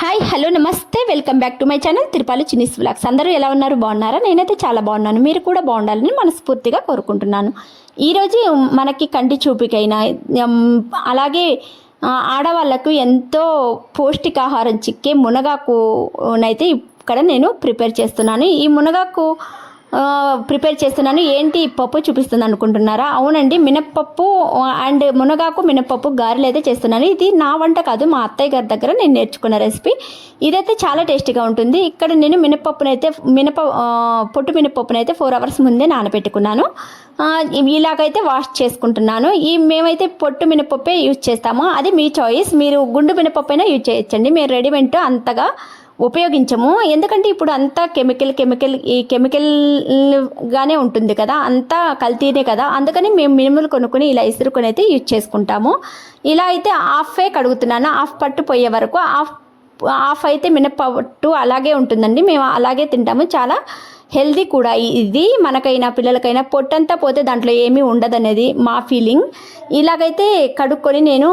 Hi hello namaste. Welcome back to my channel Tirupali చినిస్ blogs అందరూ ఎలా ఉన్నారు? బాగున్నారా? నేనైతే చాలా బాగున్నాను. మీరు కూడా బాగుండాలని మనస్ఫూర్తిగా కోరుకుంటున్నాను. ఈరోజు మనకి కంటి చూపుకైనా అలాగే ఆడవాళ్ళకు ఆడవాళ్ళకు ఎంతో పౌష్టికాహారం చిక్కే మునగాకునైతే ఇక్కడ నేను ప్రిపేర్ చేస్తున్నాను. ఈ మునగాకు ప్రిపేర్ చేస్తున్నాను. ఏంటి ఈ పప్పు చూపిస్తుంది అనుకుంటున్నారా? అవునండి మినప్పప్పు అండ్ మునగాకు మినప్పప్పు గారెలు అయితే చేస్తున్నాను. ఇది నా వంట కాదు మా అత్తయ్య గారి దగ్గర నేను నేర్చుకున్న రెసిపీ. ఇదైతే చాలా టేస్టీగా ఉంటుంది. ఇక్కడ నేను మినప్పప్పునైతే మినప పొట్టు మినపప్పునైతే ఫోర్ అవర్స్ ముందే నానబెట్టుకున్నాను. ఇలాగైతే వాష్ చేసుకుంటున్నాను. ఈ మేమైతే పొట్టు మినపప్పే యూజ్ చేస్తాము. అది మీ చాయిస్. మీరు గుండు మినపప్పు అయినా యూజ్ చేయొచ్చండి. మీరు రెడీమేడ్ అంతగా ఉపయోగించము. ఎందుకంటే ఇప్పుడు అంతా కెమికల్ కెమికల్ ఈ కెమికల్గానే ఉంటుంది కదా. అంతా కల్తీనే కదా. అందుకని మేము మినుములు కొనుక్కొని ఇలా ఇసురుకొని అయితే యూజ్ చేసుకుంటాము. ఇలా అయితే హాఫే కడుగుతున్నాను. హాఫ్ పట్టు పోయే వరకు హాఫ్ హాఫ్ అయితే మినపట్టు అలాగే ఉంటుందండి. మేము అలాగే తింటాము. చాలా హెల్దీ కూడా ఇది. మనకైనా పిల్లలకైనా పొట్టంతా పోతే దాంట్లో ఏమీ ఉండదనేది మా ఫీలింగ్. ఇలాగైతే కడుక్కొని నేను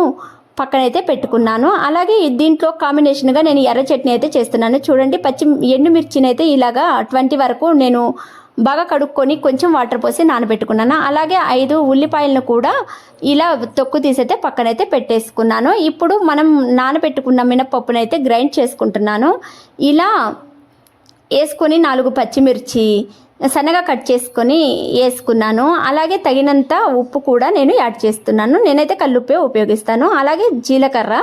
పక్కనైతే పెట్టుకున్నాను. అలాగే దీంట్లో కాంబినేషన్గా నేను ఎర్ర చట్నీ అయితే చేస్తున్నాను. చూడండి పచ్చి ఎండుమిర్చిని అయితే ఇలాగా ట్వంటీ వరకు నేను బాగా కడుక్కొని కొంచెం వాటర్ పోసి నానబెట్టుకున్నాను. అలాగే ఐదు ఉల్లిపాయలను కూడా ఇలా తొక్కు తీసైతే పక్కనైతే పెట్టేసుకున్నాను. ఇప్పుడు మనం నానబెట్టుకున్న మినపప్పునైతే గ్రైండ్ చేసుకుంటున్నాను. ఇలా వేసుకొని నాలుగు పచ్చిమిర్చి సన్నగా కట్ చేసుకొని వేసుకున్నాను. అలాగే తగినంత ఉప్పు కూడా నేను యాడ్ చేస్తున్నాను. నేనైతే కల్లుప్పే ఉపయోగిస్తాను. అలాగే జీలకర్ర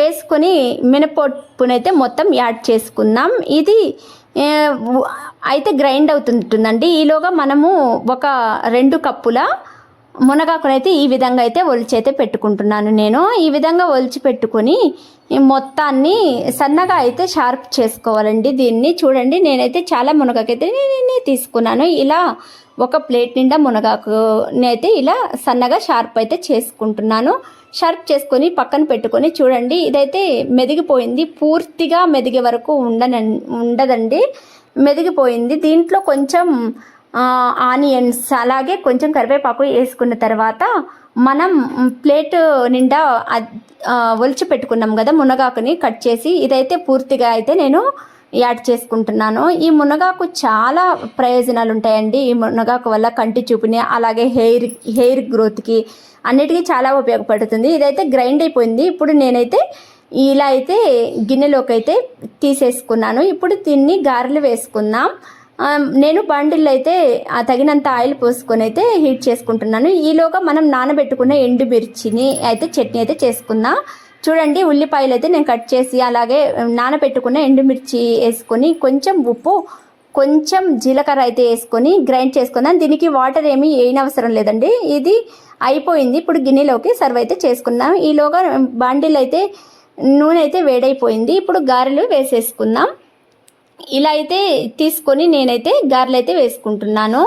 వేసుకొని మినపప్పునైతే మొత్తం యాడ్ చేసుకుందాం. ఇది అయితే గ్రైండ్ అవుతుంటుందండి. ఈలోగా మనము ఒక రెండు కప్పుల మునగాకునైతే ఈ విధంగా అయితే ఒలిచి అయితే పెట్టుకుంటున్నాను నేను. ఈ విధంగా ఒలిచి పెట్టుకొని మొత్తాన్ని సన్నగా అయితే షార్ప్ చేసుకోవాలండి దీన్ని. చూడండి నేనైతే చాలా మునగాకైతే నేనే తీసుకున్నాను. ఇలా ఒక ప్లేట్ నిండా మునగాకుని అయితే ఇలా సన్నగా షార్ప్ అయితే చేసుకుంటున్నాను. షార్ప్ చేసుకొని పక్కన పెట్టుకొని చూడండి ఇదైతే మెదిగిపోయింది. పూర్తిగా మెదిగే వరకు ఉండన ఉండదండి. మెదిగిపోయింది. దీంట్లో కొంచెం ఆనియన్స్ అలాగే కొంచెం కరివేపాకు వేసుకున్న తర్వాత మనం ప్లేట్ నిండా ఒలిచి పెట్టుకున్నాం కదా మునగాకుని కట్ చేసి ఇదైతే పూర్తిగా అయితే నేను యాడ్ చేసుకుంటున్నాను. ఈ మునగాకు చాలా ప్రయోజనాలు ఉంటాయండి ఈ మునగాకు వల్ల కంటి చూపుని అలాగే హెయిర్ హెయిర్ గ్రోత్కి అన్నిటికీ చాలా ఉపయోగపడుతుంది. ఇదైతే గ్రైండ్ అయిపోయింది. ఇప్పుడు నేనైతే ఇలా అయితే గిన్నెలోకి అయితే తీసేసుకున్నాను. ఇప్పుడు దీన్ని గారెలు వేసుకుందాం. నేను బండిల్ అయితే ఆ తగినంత ఆయిల్ పోసుకొని అయితే హీట్ చేసుకుంటున్నాను. ఈలోగా మనం నానబెట్టుకున్న ఎండు మిర్చిని అయితే చట్నీ అయితే చేసుకుందాం. చూడండి ఉల్లిపాయలు అయితే నేను కట్ చేసి అలాగే నానబెట్టుకున్న ఎండుమిర్చి వేసుకొని కొంచెం ఉప్పు కొంచెం జీలకర్ర అయితే వేసుకొని గ్రైండ్ చేసుకుందాం. దీనికి వాటర్ ఏమీ వేయనవసరం లేదండి. ఇది అయిపోయింది. ఇప్పుడు గిన్నెలోకి సర్వ్ అయితే చేసుకుందాం. ఈలోగా బాండిల్ అయితే నూనె అయితే వేడైపోయింది. ఇప్పుడు గారెలు వేసేసుకుందాం. ఇలా అయితే తీసుకొని నేనైతే గారెలు అయితే వేసుకుంటున్నాను.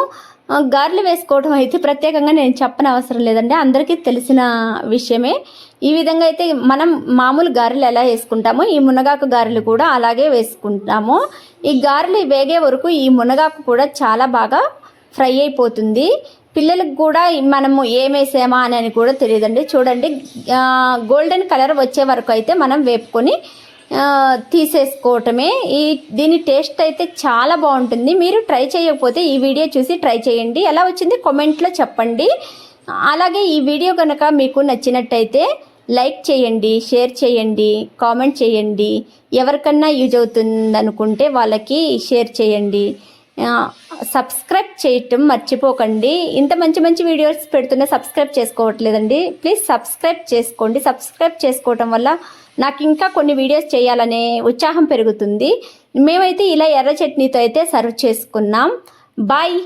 గారెలు వేసుకోవడం అయితే ప్రత్యేకంగా నేను చెప్పని అవసరం లేదండి. అందరికీ తెలిసిన విషయమే. ఈ విధంగా అయితే మనం మామూలు గారెలు ఎలా వేసుకుంటామో ఈ మునగాకు గారెలు కూడా అలాగే వేసుకుంటాము. ఈ గారెలు వేగే వరకు ఈ మునగాకు కూడా చాలా బాగా ఫ్రై అయిపోతుంది. పిల్లలకు కూడా మనము ఏమేసామా అని అని కూడా తెలియదండి. చూడండి గోల్డెన్ కలర్ వచ్చే వరకు అయితే మనం వేపుకొని తీసేసుకోవటమే. ఈ దీని టేస్ట్ అయితే చాలా బాగుంటుంది. మీరు ట్రై చేయకపోతే ఈ వీడియో చూసి ట్రై చేయండి. ఎలా వచ్చింది కామెంట్లో చెప్పండి. అలాగే ఈ వీడియో కనుక మీకు నచ్చినట్టయితే లైక్ చేయండి షేర్ చేయండి కామెంట్ చేయండి. ఎవరికన్నా యూజ్ అవుతుంది అనుకుంటే వాళ్ళకి షేర్ చేయండి. సబ్స్క్రైబ్ చేయటం మర్చిపోకండి. ఇంత మంచి మంచి వీడియోస్ పెడుతున్నా సబ్స్క్రైబ్ చేసుకోవట్లేదండి. ప్లీజ్ సబ్స్క్రైబ్ చేసుకోండి. సబ్స్క్రైబ్ చేసుకోవటం వల్ల నాకు ఇంకా కొన్ని వీడియోస్ చేయాలనే ఉత్సాహం పెరుగుతుంది. మేమైతే ఇలా ఎర్ర చట్నీతో అయితే సర్వ్ చేసుకున్నాం. బాయ్